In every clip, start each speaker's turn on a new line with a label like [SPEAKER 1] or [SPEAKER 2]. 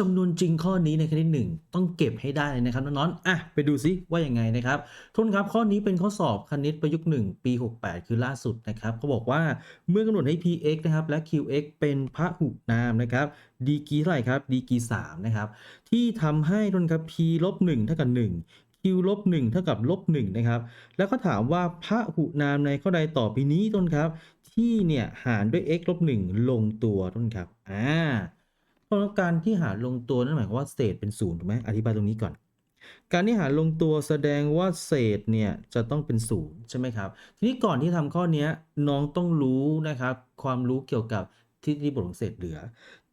[SPEAKER 1] จำนวนจริงข้อนี้ในคณิตหนึ่งต้องเก็บให้ได้เลยนะครับน้องๆอะไปดูซิว่าอยังไงนะครับทุนครับข้อนี้เป็นข้อสอบคณิตประยุกต์1ปี 68 คือล่าสุดนะครับเขาบอกว่าเมื่อกำหนดให้ px นะครับและ qx เป็นพหุนามนะครับดีกีเท่าไหร่ครับดีกี3นะครับที่ทำให้ทุนครับ p ลบ1เท่ากับ 1 q ลบ1เท่ากับลบ1นะครับ แล้วก็ถามว่าพระหุนามในข้อใดต่อไปนี้ต้นครับ ที่เนี่ยหารด้วย x ลบ1ลงตัวต้นครับ อ่า เพราะการที่หารลงตัวนั่นหมายความว่าเศษเป็นศูนย์ถูกไหมอธิบายตรงนี้ก่อน การที่หารลงตัวแสดงว่าเศษเนี่ยจะต้องเป็นศูนย์ใช่ไหมครับ ทีนี้ก่อนที่ทำข้อนี้น้องต้องรู้นะครับ ความรู้เกี่ยวกับทฤษฎีบทของเศษเหลือ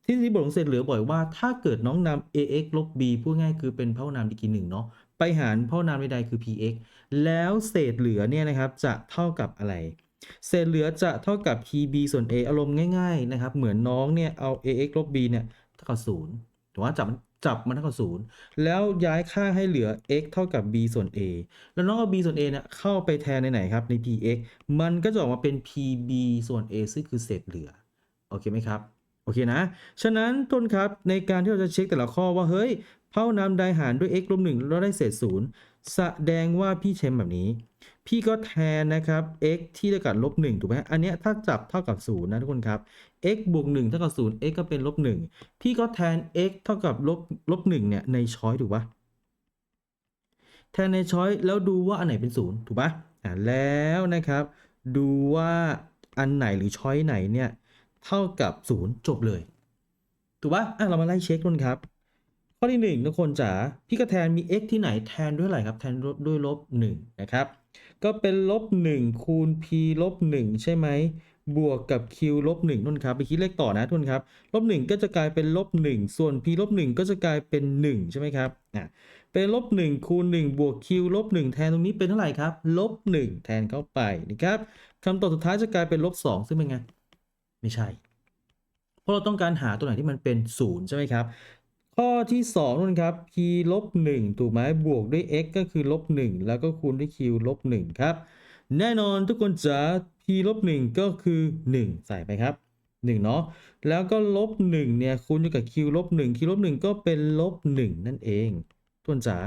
[SPEAKER 1] ทฤษฎีบทของเศษเหลือบอกว่า ถ้าเกิดน้องนำ ax ลบ b พูดง่ายคือเป็นพหุนามดีกรีหนึ่งเนาะไปหารพหุนามใดๆคือ px แล้วเศษเหลือเนี่ยนะครับจะเท่ากับอะไร เศษเหลือจะเท่ากับ pb ส่วน a อารมณ์ง่ายๆนะครับ เหมือนน้องเนี่ยเอา ax ลบ b เนี่ย เท่ากับศูนย์ถูกไหมจับมันจับมันเท่ากับศูนย์แล้วย้ายค่าให้เหลือ x เท่ากับ b ส่วน a แล้วน้องเอา b ส่วน a เนี่ยเข้าไปแทนในไหนครับใน px มันก็จะออกมาเป็น pb ส่วน a ซึ่งคือเศษเหลือ โอเคไหมครับ โอเคนะ ฉะนั้นต้นครับในการที่เราจะเช็คแต่ละข้อว่าเฮ้ย เผ่านามใดหารด้วย x ลบหนึ่งแล้วได้เศษศูนย์แสดงว่าพี่เชมแบบนี้ พี่ก็แทนนะครับ x ที่เท่ากับลบหนึ่งถูกไหมอันนี้ถ้าจับเท่ากับศูนย์นะทุกคนครับ x บวก1เท่ากับ0 x ก็เป็นลบ1พี่ก็แทน x เท่ากับลบลบ1เนี่ยในช้อยถูกปะแทนในช้อยแล้วดูว่าอันไหนเป็น0ถูกปะอ่าแล้วนะครับ ดูว่าอันไหนหรือช้อยไหนเนี่ยเท่ากับ0จบเลย ถูกปะอะเรามาไล่เช็คกันครับ ข้อที่ 1 ทุกคนจ๋าพี่ก็แทนมี x ที่ไหนแทนด้วยอะไรครับ แทนด้วยลบ1นะครับ ก็เป็นลบ1คูณ p ลบ1ใช่ไหม บวกกับ q ลบ1นุ่นครับ ไปคิดเลขต่อนะทุนครับ ลบ1ก็จะกลายเป็นลบ1ส่วน p ลบ1ก็จะกลายเป็น 1 ใช่ไหมครับ อะ เป็นลบ1คูณ1บวก q ลบ1แทนตรงนี้เป็นเท่าไหร่ครับ ลบ1แทนเข้าไปนะครับคำตอบสุดท้ายจะกลายเป็นลบ2ซึ่งเป็นไง ไม่ใช่เพราะเราต้องการหาตัวไหนที่มันเป็น 0 ใช่ไหมครับ ข้อที่2นู่นครับ p ลบ1ถูกไหมบวกด้วย x ก็คือลบ1แล้วก็คูณด้วย q ลบ1ครับ แน่นอนทุกคนจะ p ลบ1ก็คือ 1 ใส่ไปครับ1เนาะแล้วก็ลบ1เนี่ยคูณอยู่กับ q ลบ1 q ลบ1ก็เป็นลบ1นั่นเองทุกคนจ๋า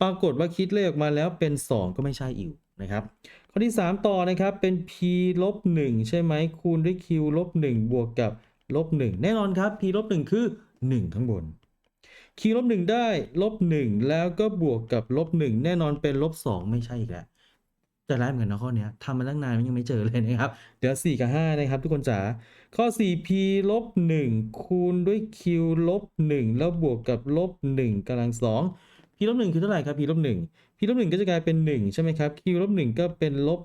[SPEAKER 1] ปรากฏว่าคิดเลขออกมาแล้วเป็น 2 ก็ไม่ใช่อีกนะครับ ข้อที่ 3 ต่อนะครับเป็น p ลบ1ใช่ไหมคูณด้วย q ลบ1บวกกับลบ1แน่นอนครับ p ลบ1คือ 1 ข้างบน q ลบ1ได้ลบ1แล้วก็บวกกับลบ1แน่นอนเป็นลบ2ไม่ใช่อีกแล้วจะร้ายเหมือนกันนะข้อนี้ทำมาตั้งนานมันยังไม่เจอเลยนะครับ เดี๋ยว 4 กับ 5 นะครับ ทุกคนจ๋าข้อ 4p ลบ1คูณด้วย q ลบ1แล้วบวกกับลบ1กำลัง2 p ลบ1คือเท่าไหร่ครับ p ลบ1 p ลบ1ก็จะกลายเป็น 1 ใช่ไหมครับ q ลบ1ก็เป็นลบ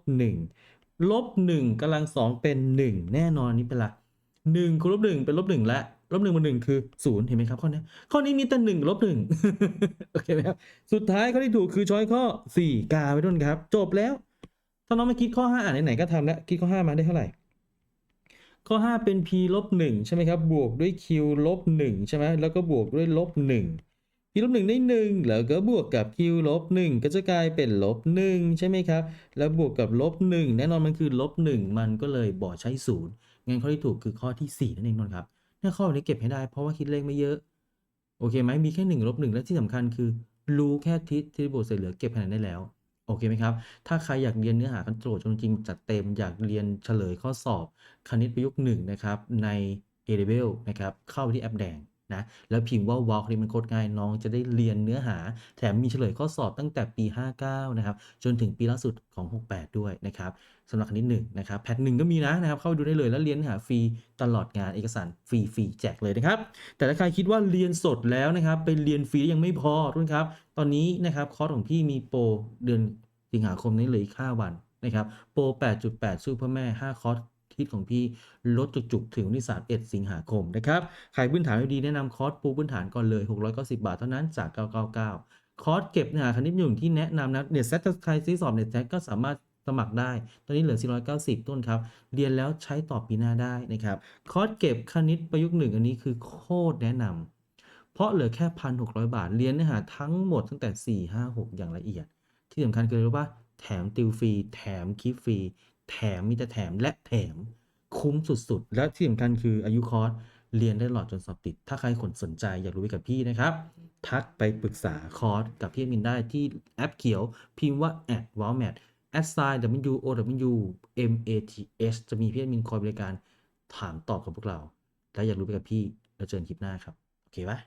[SPEAKER 1] 1ลบ1กำลัง2เป็น 1 แน่นอนนี่เป็นละ1คูณลบ1เป็นลบ1และ ลบ1บวก1คือ0เห็นไหมครับข้อนี้ข้อนี้มีแต่1ลบ1โอเคไหมครับสุดท้ายข้อที่ถูกคือช้อยข้อ4กาไว้ด้วยครับ จบแล้ว ถ้าน้องไม่คิดข้อ5อ่านไหนๆก็ทำแล้วคิดข้อ5มาได้เท่าไหร่ ข้อ5เป็น p ลบ1ใช่ไหมครับบวกด้วย q ลบ1ใช่ไหมแล้วก็บวกด้วยลบ1 p ลบ1ได้1แล้วก็บวกกับ q ลบ1ก็จะกลายเป็นลบ1ใช่ไหมครับ แล้วบวกกับลบ1แน่นอนมันคือลบ1มันก็เลยบอกใช้ศูนย์งั้นข้อที่ถูกคือข้อที่4นั่นเองนนครับ ถ้าข้อนี้เก็บให้ได้ เพราะว่าคิดเลขไม่เยอะ โอเคไหมมีแค่1ลบ1และที่สำคัญคือ รู้แค่ทิศที่บวกเศษเหลือเก็บคะแนนได้แล้ว โอเคไหมครับ ถ้าใครอยากเรียนเนื้อหาคันโทรลจริงจัดเต็ม อยากเรียนเฉลยข้อสอบ คณิตประยุกต์หนึ่งนะครับใน A level นะครับเข้าไปที่แอปแดง นะแล้วพิมพ์ว่าวอลคณิตมันโคตรง่ายน้องจะได้เรียนเนื้อหา แถมมีเฉลยข้อสอบตั้งแต่ปี 59 นะครับ จนถึงปีล่าสุดของ 68 ด้วยนะครับสำหรับคณิตหนึ่งนะครับแพทหนึ่งก็มีนะนะครับ เข้าไปดูได้เลยแล้วเรียนเนื้อหาฟรีตลอดงานเอกสารฟรีฟรีแจกเลยนะครับ แต่ถ้าใครคิดว่าเรียนสดแล้วนะครับไปเรียนฟรียังไม่พอทุกคนครับ ตอนนี้นะครับคอร์สของพี่มีโปรเดือนสิงหาคมนี้เลืออีก5วันนะครับโปร 8.8 สู้เพื่อแม่ 5 คอร์ส คิดของพี่ลดจุกๆถึงวันที่ 31 สิงหาคมนะครับใครพื้นฐานไม่ดีแนะนำคอร์สปูพื้นฐานก่อนเลย 690 บาทเท่านั้นจาก 999 คอร์สเก็บเนื้อหาคณิตหนึ่งที่แนะนำนะเน็ตแซถ้าใครซื้อสอบเน็ตแซก็สามารถสมัครได้ ตอนนี้เหลือ 490 ต้นครับ เรียนแล้วใช้ต่อปีหน้าได้นะครับ คอร์สเก็บคณิตประยุกต์หนึ่งอันนี้คือโคตรแนะนำ เพราะเหลือแค่ 1,600 บาท เรียนเนื้อหาทั้งหมดตั้งแต่ 4 5 6 อย่างละเอียด ที่สำคัญคือรรู้ป่ะแถมติวฟรี แถมคลิปฟรี แถมมีแต่แถมและแถมคุ้มสุดๆ และที่สำคัญคืออายุคอร์สเรียนได้ตลอดจนสอบติด ถ้าใครคนสนใจอยากรู้ไปกับพี่นะครับ ทักไปปรึกษาคอร์สกับพี่แอดมินได้ที่แอปเขียว พิมพ์ว่า a d w o w m a t a d s i g n w o w m a t h จะมีพี่แอดมินคอยบริการถามตอบกับพวกเรา และอยากรู้ไปกับพี่เราเจอกันคลิปหน้าครับ โอเคปะ